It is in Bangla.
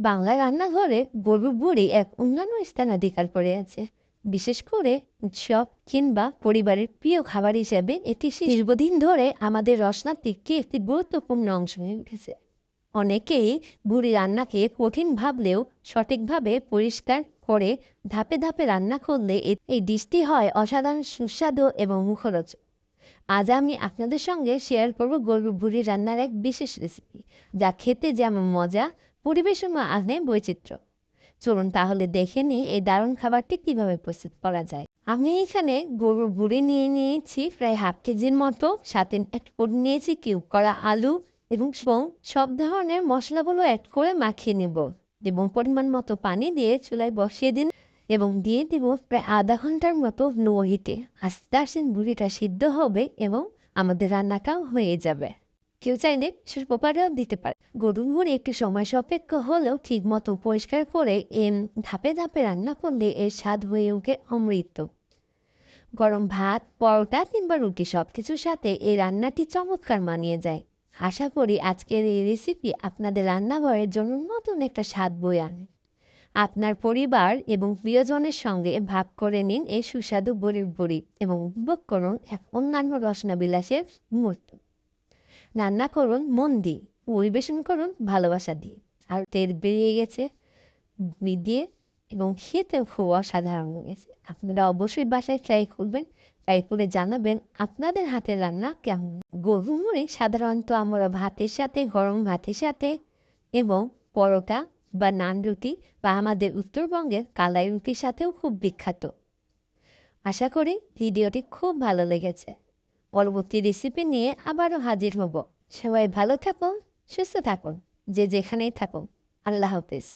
বাংলা রান্নাঘরে গরুর বুড়ি এক অন্যান্য স্থানাধিকার করে আছে। বিশেষ করে উৎসব কিংবা পরিবারের প্রিয় খাবার হিসেবে এটি দীর্ঘদিন ধরে আমাদের রসনাত্রিককে একটি গুরুত্বপূর্ণ অংশ হয়ে উঠেছে। অনেকেই বুড়ি রান্নাকে কঠিন ভাবলেও সঠিকভাবে পরিষ্কার করে ধাপে ধাপে রান্না করলে এই ডিশটি হয় অসাধারণ, সুস্বাদু এবং মুখরোচক। আজ আমি আপনাদের সঙ্গে শেয়ার করব গরুর বুড়ি রান্নার এক বিশেষ রেসিপি যা খেতে যেমন মজা পরিবেশনও আনে বৈচিত্র্য। চলুন তাহলে দেখে নিই এই দারুণ খাবারটি কীভাবে প্রস্তুত করা যায়। আমি এখানে গরুর বুড়ি নিয়ে নিয়েছি প্রায় হাফ কেজির মতো, সাথে অ্যাড করে নিয়েছি কিউব করা আলু এবং সব ধরনের মশলাগুলো অ্যাড করে মাখিয়ে নেব। এবং পরিমাণ মতো পানি দিয়ে চুলায় বসিয়ে দিন এবং দিয়ে দিব প্রায় আধা ঘণ্টার মতো লো হিটে। আস্তে আস্তে বুড়িটা সিদ্ধ হবে এবং আমাদের রান্নাটাও হয়ে যাবে। কেউ চাইলে সুপোপারেও দিতে পারে। গরুর মুড়ি একটি সময় সাপেক্ষ হলেও ঠিক মতো পরিষ্কার করে এম, ধাপে ধাপে রান্না করলে এর স্বাদ হয়ে ওঠে অমৃত। গরম ভাত, পরোটা কিংবা রুটি সব কিছুর সাথে এই রান্নাটি চমৎকার মানিয়ে যায়। আশা করি আজকের এই রেসিপি আপনাদের রান্নাঘরের জন্য নতুন একটা স্বাদ বয়ে আনে। আপনার পরিবার এবং প্রিয়জনের সঙ্গে ভাগ করে নিন এই সুস্বাদু বড়ির বড়ি এবং উপভোগ করুন এক অন্যান্য রসনা বিলাসের মুহূর্ত। রান্না করুন মন দিয়ে, পরিবেশন করুন ভালোবাসা দিয়ে। আর তেল বেরিয়ে গেছে দিয়ে, এবং খেতেও খুব অসাধারণ হয়েছে। আপনারা অবশ্যই বাসায় ট্রাই করবেন ট্রাই করে জানাবেন আপনাদের হাতের রান্না কেমন। গরু মুড়ি সাধারণত আমরা ভাতের সাথে, গরম ভাতের সাথে, এবং পরোটা বা নান রুটি বা আমাদের উত্তরবঙ্গের কালাই রুটির সাথেও খুব বিখ্যাত। আশা করি ভিডিওটি খুব ভালো লেগেছে। পরবর্তী রেসিপি নিয়ে আবারও হাজির হব। সবাই ভালো থাকুন, সুস্থ থাকুন, যে যেখানেই থাকুন। আল্লাহ হাফিজ।